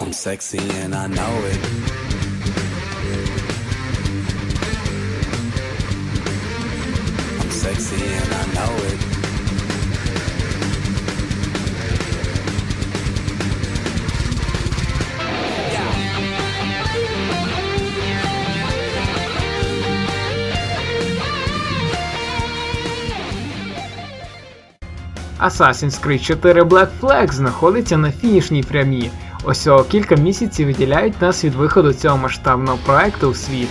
I'm sexy and I know it. I'm sexy and I know it. Assassin's Creed 4 Black Flag знаходиться на фінішній прямій. Усього кілька місяців виділяють нас від виходу цього масштабного проекту в світ.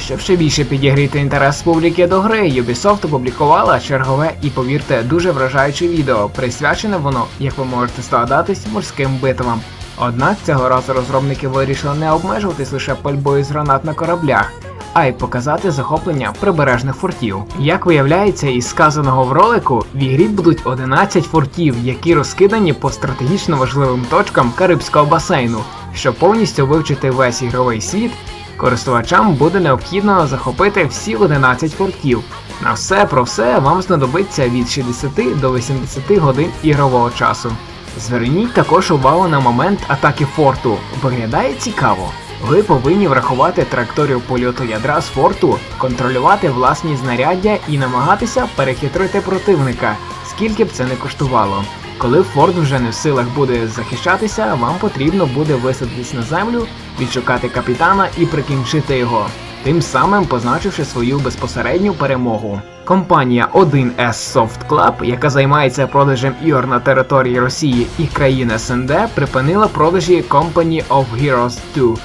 Щоб ще більше підігріти інтерес публіки до гри, Ubisoft опублікувала чергове і, повірте, дуже вражаюче відео, присвячене воно, як ви можете здогадатись, морським битвам. Однак цього разу розробники вирішили не обмежуватись лише пальбою з гранат на кораблях, а й показати захоплення прибережних фортів. Як виявляється із сказаного в ролику, в ігрі будуть 11 фортів, які розкидані по стратегічно важливим точкам Карибського басейну. Щоб повністю вивчити весь ігровий світ, користувачам буде необхідно захопити всі 11 фортів. На все про все вам знадобиться від 60 до 80 годин ігрового часу. Зверніть також увагу на момент атаки форту. Виглядає цікаво. Ви повинні врахувати траєкторію польоту ядра з форту, контролювати власні знаряддя і намагатися перехитрити противника, скільки б це не коштувало. Коли форт вже не в силах буде захищатися, вам потрібно буде висадитись на землю, відшукати капітана і прикінчити його, тим самим позначивши свою безпосередню перемогу. Компанія 1S Soft Club, яка займається продажем ігор на території Росії і країн СНД, припинила продажі Company of Heroes 2.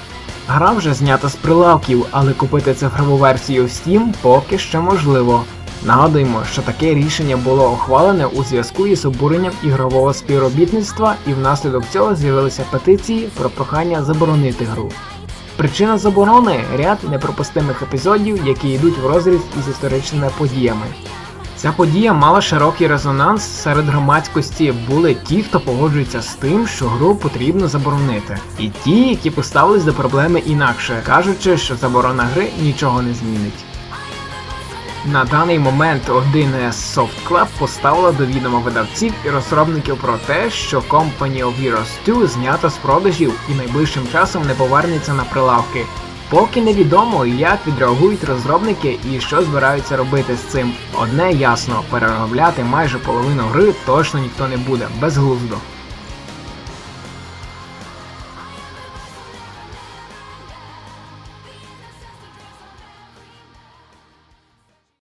Гра вже знята з прилавків, але купити цифрову версію в Steam поки що можливо. Нагадуємо, що таке рішення було ухвалене у зв'язку із обуренням ігрового співробітництва, і внаслідок цього з'явилися петиції про прохання заборонити гру. Причина заборони ряд непропустимих епізодів, які йдуть в розріз із історичними подіями. Ця подія мала широкий резонанс серед громадськості. Були ті, хто погоджується з тим, що гру потрібно заборонити, і ті, які поставились до проблеми інакше, кажучи, що заборона гри нічого не змінить. На даний момент 1С Soft Club поставила до відома видавців і розробників про те, що Company of Heroes 2 знято з продажів і найближчим часом не повернеться на прилавки. Поки невідомо, як відреагують розробники і що збираються робити з цим. Одне ясно, переробляти майже половину гри точно ніхто не буде, безглуздо.